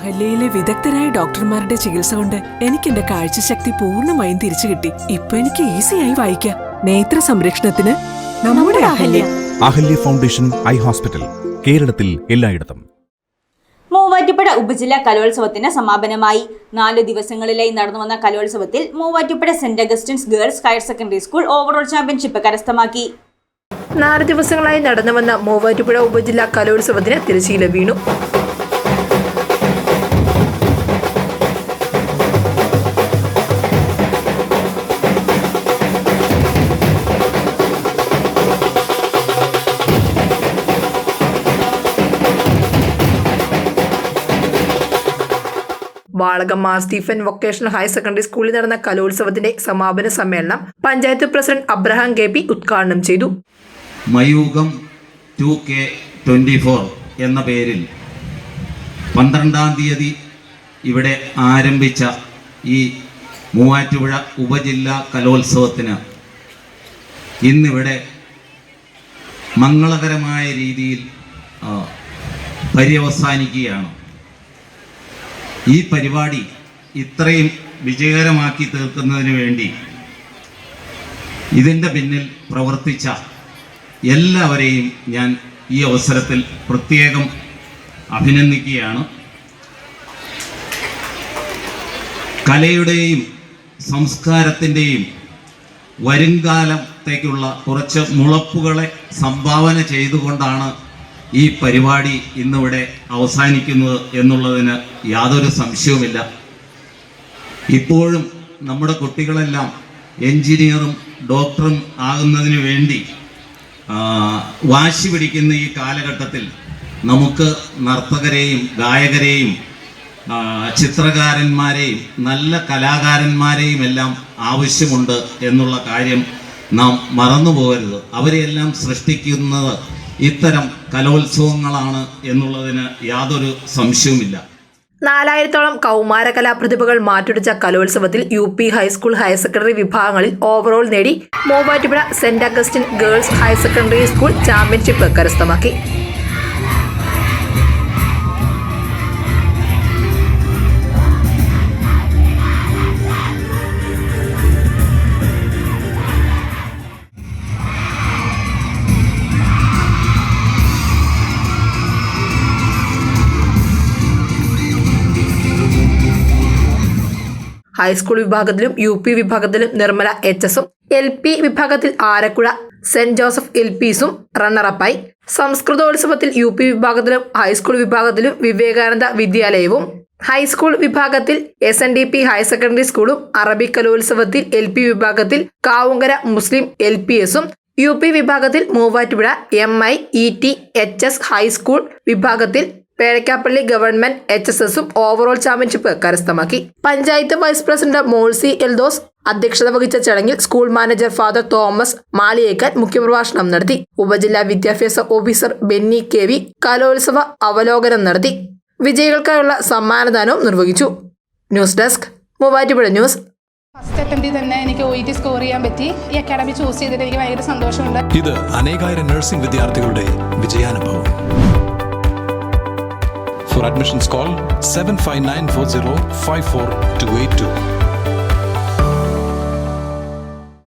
അഹല്യയിലെ വിദഗ്ധരായ ഡോക്ടർമാരുടെ ചികിത്സ കൊണ്ട് എനിക്ക് എന്റെ കാഴ്ചശക്തി പൂർണമായും തിരിച്ചു കിട്ടി. ഇപ്പൊ എനിക്ക് ഈസിയായി വായിക്കാം. നേത്ര സംരക്ഷണത്തിന് നമ്മുടെ Ahalya. Ahalya. Foundation eye hospital കേരളത്തിൽ എല്ലായിടത്തും. മൂവാറ്റുപുഴ ഉപജില്ലാ കലോത്സവത്തിന് സമാപനമായി. നാല് ദിവസങ്ങളിലായി നടന്നു വന്ന കലോത്സവത്തിൽ Muvattupuzha saint Augustine's girls higher secondary school overall championship കരസ്ഥമാക്കി. നാല് ദിവസങ്ങളായി നടന്നു വന്ന മൂവാറ്റുപുഴ ഉപജില്ലാ കലോത്സവത്തിന് തിരശ്ശീല വീണു. Valakam Mar Stephen vocational higher secondary സ്കൂളിൽ നടന്ന കലോത്സവത്തിന്റെ സമാപന സമ്മേളനം panchayat president Abraham K P ഉദ്ഘാടനം ചെയ്തു. മയൂകം ടു കെ ഫോർ എന്ന പേരിൽ പന്ത്രണ്ടാം തീയതി ഇവിടെ ആരംഭിച്ച ഈ മൂവാറ്റുപുഴ ഉപജില്ലാ കലോത്സവത്തിന് ഇന്നിവിടെ മംഗളകരമായ രീതിയിൽ പര്യവസാനിക്കുകയാണ്. ഈ പരിപാടി ഇത്രയും വിജയകരമാക്കി തീർക്കുന്നതിന് വേണ്ടി ഇതിന്റെ പിന്നിൽ പ്രവർത്തിച്ച എല്ലാവരെയും ഞാൻ ഈ അവസരത്തിൽ പ്രത്യേകം അഭിനന്ദിക്കുകയാണ്. കലയുടെയും സംസ്കാരത്തിന്റെയും വരുംകാലത്തേക്കുള്ള കുറച്ച് മുളപ്പുകളെ സംഭാവന ചെയ്തുകൊണ്ടാണ് ഈ പരിപാടി ഇന്നിവിടെ അവസാനിക്കുന്നത് എന്നുള്ളതിന് യാതൊരു സംശയവുമില്ല. ഇപ്പോഴും നമ്മുടെ കുട്ടികളെല്ലാം എഞ്ചിനീയറും ഡോക്ടറും ആകുന്നതിന് വേണ്ടി വാശി പിടിക്കുന്ന ഈ കാലഘട്ടത്തിൽ നമുക്ക് നർത്തകരെയും ഗായകരെയും ചിത്രകാരന്മാരെയും നല്ല കലാകാരന്മാരെയും എല്ലാം ആവശ്യമുണ്ട് എന്നുള്ള കാര്യം നാം മറന്നു പോകരുത് അവരെയെല്ലാം സൃഷ്ടിക്കുന്നത് ഇത്തരം കലോത്സവങ്ങളാണ് എന്നുള്ളതിന് യാതൊരു സംശയവുമില്ല. നാലായിരത്തോളം കൗമാര കലാപ്രതിഭകൾ മാറ്റുരച്ച കലോത്സവത്തിൽ U P high school higher secondary വിഭാഗങ്ങളിൽ ഓവറോൾ നേടി Muvattupuzha saint Augustine girls higher secondary school championship കരസ്ഥമാക്കി ഹൈസ്കൂൾ വിഭാഗത്തിലും യു പി വിഭാഗത്തിലും നിർമ്മല എച്ച് എസും എൽ പി വിഭാഗത്തിൽ ആരക്കുഴ സെന്റ് ജോസഫ് എൽ പിസും റണ്ണറപ്പായി. സംസ്കൃതോത്സവത്തിൽ യു പി വിഭാഗത്തിലും ഹൈസ്കൂൾ വിഭാഗത്തിലും വിവേകാനന്ദ വിദ്യാലയവും ഹൈസ്കൂൾ വിഭാഗത്തിൽ S N D P higher secondary സ്കൂളും അറബി കലോത്സവത്തിൽ എൽ പി വിഭാഗത്തിൽ കാവുങ്കര മുസ്ലിം എൽ പി എസും യു പി വിഭാഗത്തിൽ Muvattupuzha M I E T H S high school വിഭാഗത്തിൽ പേഴക്കാപ്പള്ളി ഗവൺമെന്റ് എച്ച് എസ് എസും ഓവറോൾ ചാമ്പ്യൻഷിപ്പ് കരസ്ഥമാക്കി. പഞ്ചായത്ത് വൈസ് പ്രസിഡന്റ് മോൾസി എൽദോസ് അധ്യക്ഷത വഹിച്ച ചടങ്ങിൽ school manager father Thomas Maliyekkan മുഖ്യപ്രഭാഷണം നടത്തി. ഉപജില്ലാ വിദ്യാഭ്യാസ ഓഫീസർ ബെന്നി കെ വി കലോത്സവ അവലോകനം നടത്തി. വിജയികൾക്കായുള്ള സമ്മാനദാനവും നിർവഹിച്ചു. News desk Muvattupuzha news. First അറ്റംപ്റ്റിൽ തന്നെ എനിക്ക് ഒ ടി സ്കോർ ചെയ്യാൻ പറ്റി. ഈ അക്കാഡമി ചൂസ് ചെയ്തിട്ട് എനിക്ക് ഭയങ്കര സന്തോഷമുണ്ട്. ഇത് അനേകായിരം നഴ്സിംഗ് വിദ്യാർത്ഥികളുടെ വിജയാനുഭവം. For admissions, call 759